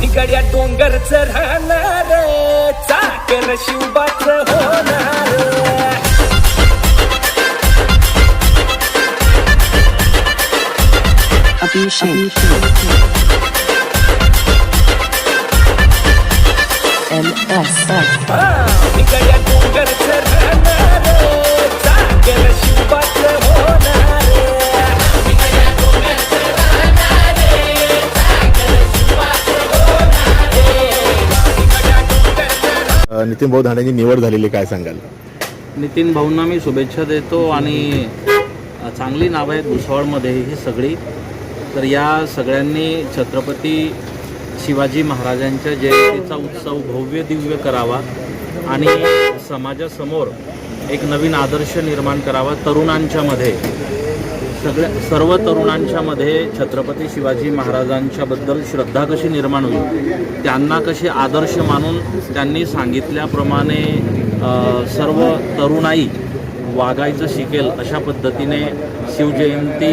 बिगड्या डोंगरच राहणार चाकर शिवबाच होणार. बिगड्या डोंगरच नितीन भाऊ धाण्याची निवड झालेली काय सांगाल? नितीन भाऊंना मी शुभेच्छा देतो आणि चांगली नावं आहेत भुसावळमध्ये ही सगळी. तर या सगळ्यांनी छत्रपती शिवाजी महाराजांच्या जयंतीचा उत्सव भव्य दिव्य करावा आणि समाजासमोर एक नवीन आदर्श निर्माण करावा तरुणांच्यामध्ये सगळ्या सर्व तरुणांच्यामध्ये छत्रपती शिवाजी महाराजांच्याबद्दल श्रद्धा कशी निर्माण होईल? त्यांना कसे आदर्श मानून त्यांनी सांगितल्याप्रमाणे सर्व तरुणाई वागायचं शिकेल अशा पद्धतीने शिवजयंती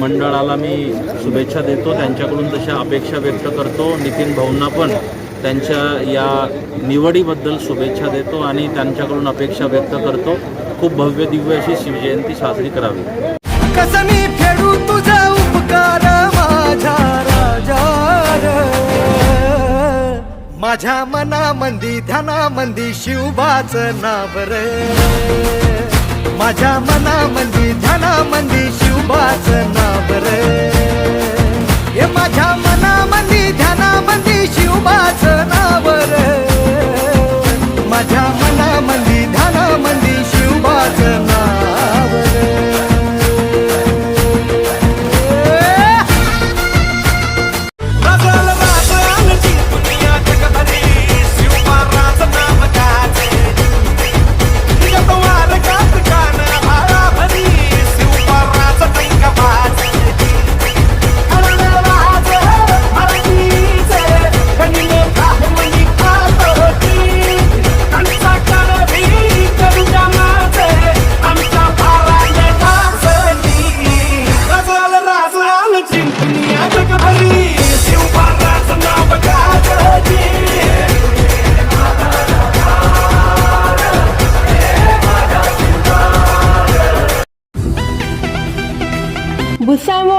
मंडळाला मी शुभेच्छा देतो. त्यांच्याकडून तशा अपेक्षा व्यक्त करतो. नितीन भाऊंना पण त्यांच्या या निवडीबद्दल शुभेच्छा देतो आणि त्यांच्याकडून अपेक्षा व्यक्त करतो. खूप भव्य दिव्य अशी शिवजयंती साजरी करावी. कसं मी फेडू तुझा उपकार माझ्या राजा र. माझ्या मनामंदी ध्यानामंदी शिवबाच नाव रे माझ्या मनामंदी ध्यानामंदी शिवबाच नाव रे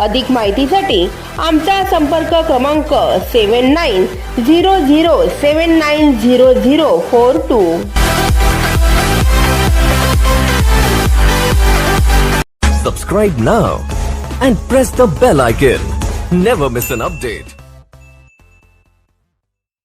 अधिक माहितीसाठी आमचा संपर्क क्रमांक seven nine zero zero seven nine zero zero four two. Subscribe ना and press the bell icon never miss an update